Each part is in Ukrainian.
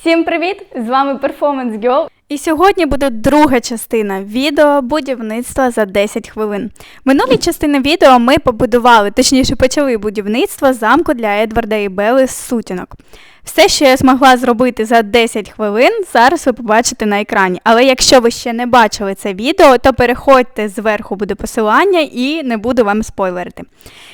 Всім привіт! З вами Performance Girl. І сьогодні буде друга частина відео будівництва за 10 хвилин. Минулі частини відео ми побудували, точніше почали будівництво замку для Едварда і Белли з сутінок. Все, що я змогла зробити за 10 хвилин, зараз ви побачите на екрані. Але якщо ви ще не бачили це відео, то переходьте зверху буде посилання і не буду вам спойлерити.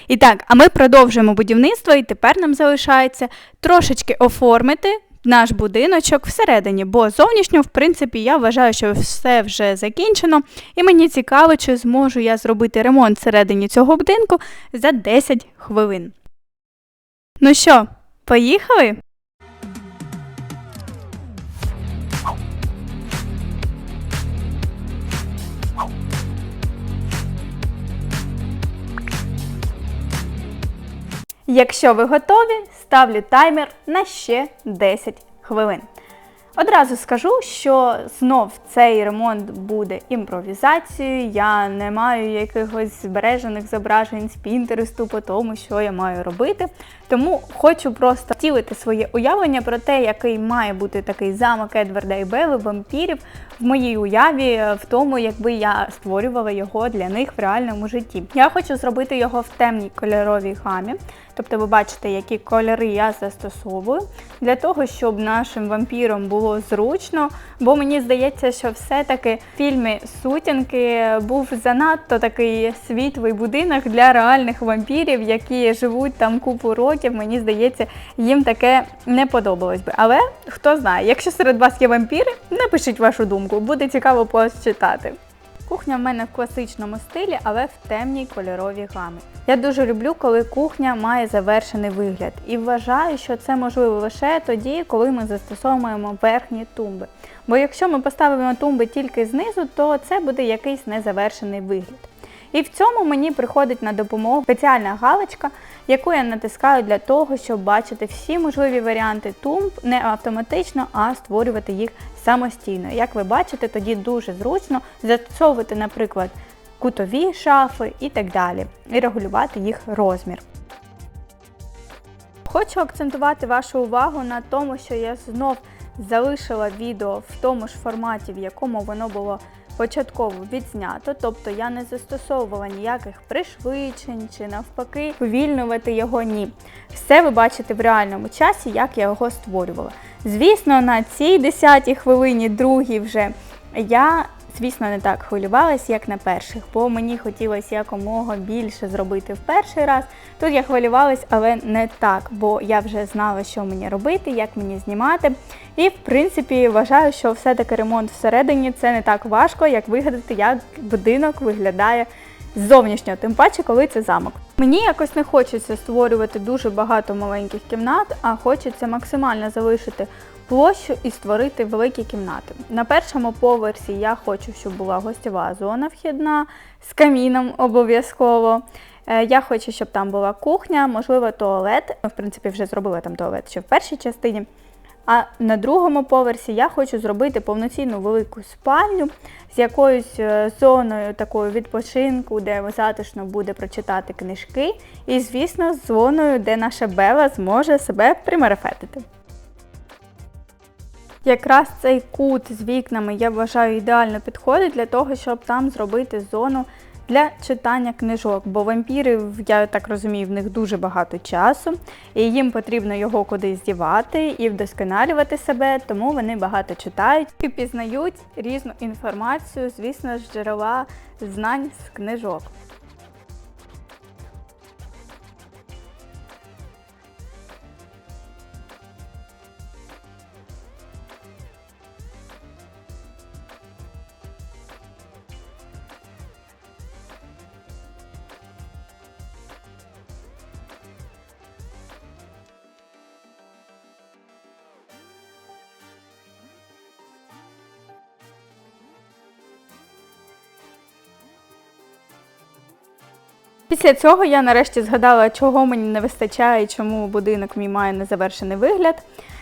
І так, а ми продовжуємо будівництво, і тепер нам залишається трошечки оформити наш будиночок всередині, бо зовнішньо, в принципі, я вважаю, що все вже закінчено, і мені цікаво, чи зможу я зробити ремонт всередині цього будинку за 10 хвилин. Ну що, поїхали? Якщо ви готові, ставлю таймер на ще 10 хвилин. Одразу скажу, що знов цей ремонт буде імпровізацією. Я не маю якихось збережених зображень з Пінтересту по тому, що я маю робити. Тому хочу просто втілити своє уявлення про те, який має бути такий замок Едварда і Белли, вампірів в моїй уяві, в тому, якби я створювала його для них в реальному житті. Я хочу зробити його в темній кольоровій гамі. Тобто ви бачите, які кольори я застосовую, для того, щоб нашим вампірам було зручно. Бо мені здається, що все-таки в фільмі Сутінки був занадто такий світлий будинок для реальних вампірів, які живуть там купу років. Мені здається, їм таке не подобалось би. Але хто знає, якщо серед вас є вампіри, напишіть вашу думку, буде цікаво почитати. Кухня в мене в класичному стилі, але в темній кольоровій гамі. Я дуже люблю, коли кухня має завершений вигляд, і вважаю, що це можливо лише тоді, коли ми застосовуємо верхні тумби. Бо якщо ми поставимо тумби тільки знизу, то це буде якийсь незавершений вигляд. І в цьому мені приходить на допомогу спеціальна галочка, яку я натискаю для того, щоб бачити всі можливі варіанти тумб не автоматично, а створювати їх самостійно. Як ви бачите, тоді дуже зручно застосовувати, наприклад, кутові шафи і так далі, і регулювати їх розмір. Хочу акцентувати вашу увагу на тому, що я знов залишила відео в тому ж форматі, в якому воно було початково відзнято, тобто я не застосовувала ніяких пришвидшень чи навпаки повільнювати його ні. Все ви бачите в реальному часі, як я його створювала. Звісно, на цій 10 хвилині, другій вже я звісно, не так хвилювалась, як на перших, бо мені хотілося якомога більше зробити в перший раз. Тут я хвилювалась, але не так, бо я вже знала, що мені робити, як мені знімати. І, в принципі, вважаю, що все-таки ремонт всередині це не так важко, як вигадати, як будинок виглядає зовнішньо, тим паче, коли це замок. Мені якось не хочеться створювати дуже багато маленьких кімнат, а хочеться максимально залишити площу і створити великі кімнати. На першому поверсі я хочу, щоб була гостєва зона вхідна з каміном обов'язково. Е, я хочу, щоб там була кухня, можливо, туалет. В принципі, вже зробила там туалет ще в першій частині. А на другому поверсі я хочу зробити повноцінну велику спальню з якоюсь е, зоною такою відпочинку, де затишно буде прочитати книжки. І, звісно, з зоною, де наша Бела зможе себе примарафетити. Якраз цей кут з вікнами я вважаю ідеально підходить для того, щоб там зробити зону для читання книжок, бо вампіри, я так розумію, в них дуже багато часу, і їм потрібно його кудись дівати і вдосконалювати себе, тому вони багато читають і пізнають різну інформацію, звісно, з джерела знань з книжок. Після цього я нарешті згадала, чого мені не вистачає і чому будинок мій має незавершений вигляд.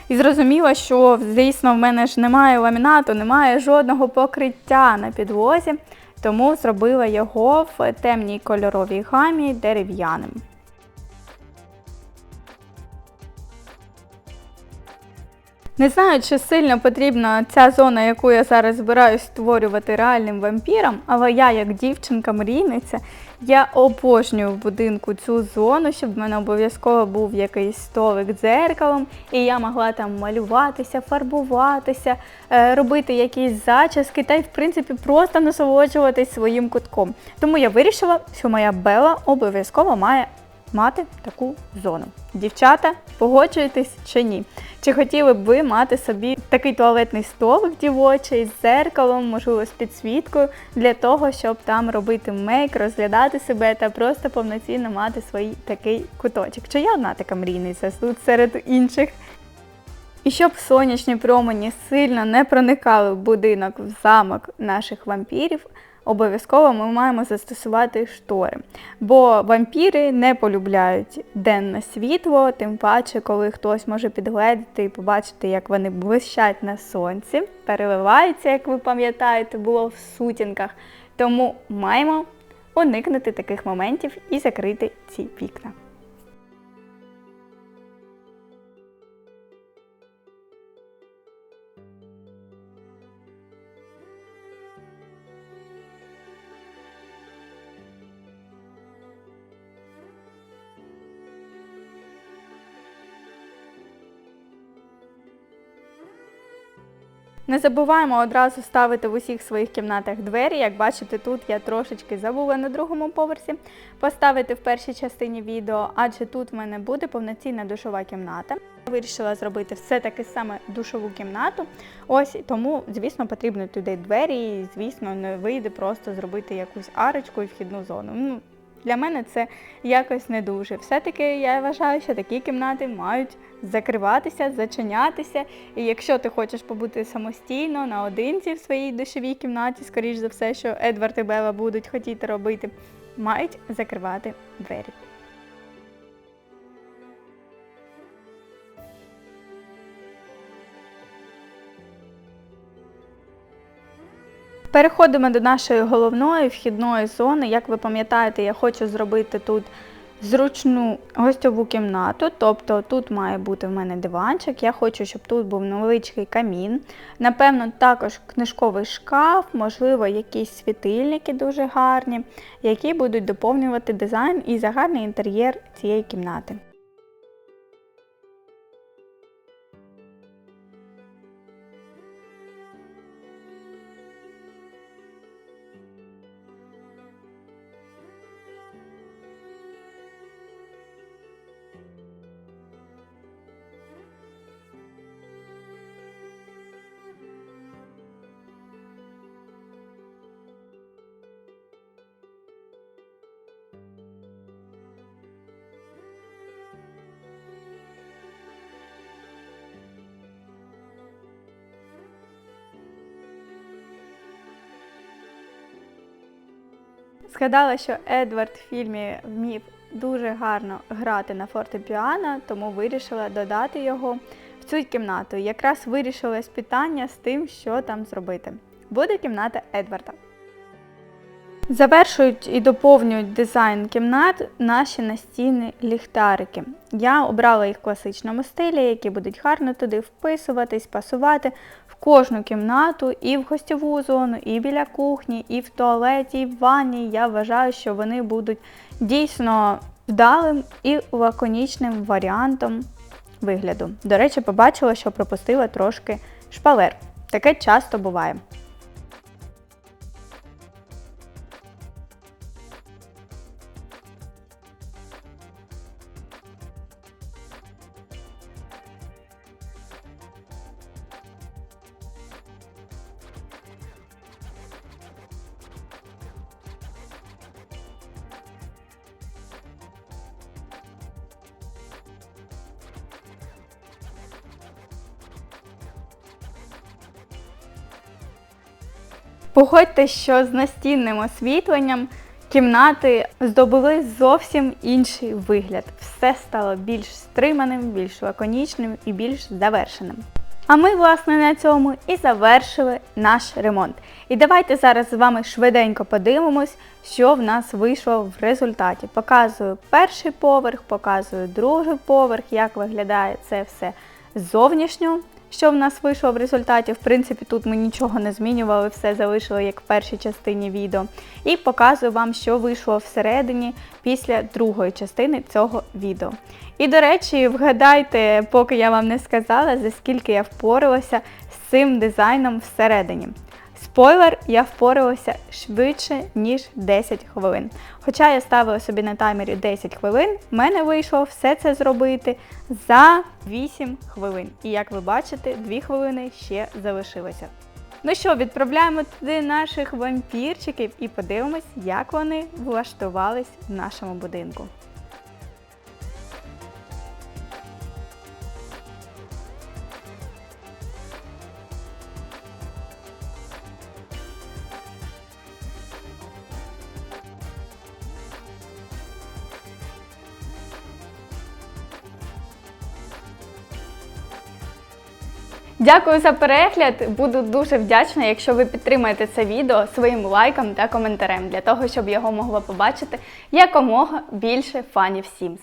І зрозуміла, що, звісно, в мене ж немає ламінату, немає жодного покриття на підлозі, тому зробила його в темній кольоровій гамі дерев'яним. Не знаю, чи сильно потрібна ця зона, яку я зараз збираюсь створювати реальним вампірам, але я, як дівчинка-мрійниця, я обожнюю в будинку цю зону, щоб в мене обов'язково був якийсь столик з дзеркалом, і я могла там малюватися, фарбуватися, е, робити якісь зачіски та й, в принципі, просто насолоджуватись своїм кутком. Тому я вирішила, що моя Бела обов'язково має мати таку зону. Дівчата, погоджуєтесь чи ні? Чи хотіли б ви мати собі такий туалетний столик дівочий з зеркалом, можливо, з підсвіткою, для того, щоб там робити мейк, розглядати себе та просто повноцінно мати свій такий куточок? Чи я одна така мрійниця тут серед інших? І щоб сонячні промені сильно не проникали в будинок, в замок наших вампірів, обов'язково ми маємо застосувати штори. Бо вампіри не полюбляють денне світло, тим паче, коли хтось може підгледіти і побачити, як вони блищать на сонці, переливаються, як ви пам'ятаєте, було в сутінках. Тому маємо уникнути таких моментів і закрити ці вікна. Не забуваємо одразу ставити в усіх своїх кімнатах двері. Як бачите, тут я трошечки забула на другому поверсі поставити в першій частині відео, адже тут в мене буде повноцінна душова кімната. Вирішила зробити все-таки саме душову кімнату. Ось тому, звісно, потрібно туди двері, і, звісно, не вийде просто зробити якусь арочку і вхідну зону. Ну, для мене це якось не дуже. Все-таки я вважаю, що такі кімнати мають закриватися, зачинятися. І якщо ти хочеш побути самостійно наодинці в своїй душовій кімнаті, скоріш за все, що Едвард і Бела будуть хотіти робити, мають закривати двері. Переходимо до нашої головної вхідної зони. Як ви пам'ятаєте, я хочу зробити тут зручну гостьову кімнату, тобто тут має бути в мене диванчик. Я хочу, щоб тут був невеличкий камін. Напевно, також книжковий шкаф, можливо, якісь світильники дуже гарні, які будуть доповнювати дизайн і загальний інтер'єр цієї кімнати. Згадала, що Едвард в фільмі вмів дуже гарно грати на фортепіано, тому вирішила додати його в цю кімнату. Якраз вирішилось питання з тим, що там зробити. Буде кімната Едварда. Завершують і доповнюють дизайн кімнат наші настінні ліхтарики. Я обрала їх в класичному стилі, які будуть гарно туди вписуватись, пасувати в кожну кімнату, і в гостьову зону, і біля кухні, і в туалеті, і в ванні. Я вважаю, що вони будуть дійсно вдалим і лаконічним варіантом вигляду. До речі, побачила, що пропустила трошки шпалер. Таке часто буває. Погодьте, що з настінним освітленням кімнати здобули зовсім інший вигляд. Все стало більш стриманим, більш лаконічним і більш завершеним. А ми, власне, на цьому і завершили наш ремонт. І давайте зараз з вами швиденько подивимось, що в нас вийшло в результаті. Показую перший поверх, показую другий поверх, як виглядає це все зовнішньо. Що в нас вийшло в результаті. В принципі, тут ми нічого не змінювали, все залишили як в першій частині відео. І показую вам, що вийшло всередині після другої частини цього відео. І, до речі, вгадайте, поки я вам не сказала, за скільки я впоралася з цим дизайном всередині. Спойлер, я впоралася швидше, ніж 10 хвилин. Хоча я ставила собі на таймері 10 хвилин, в мене вийшло все це зробити за 8 хвилин. І як ви бачите, 2 хвилини ще залишилося. Ну що, відправляємо туди наших вампірчиків і подивимось, як вони влаштувались в нашому будинку. Дякую за перегляд. Буду дуже вдячна, якщо ви підтримаєте це відео своїм лайком та коментарем для того, щоб його могло побачити якомога більше фанів Sims.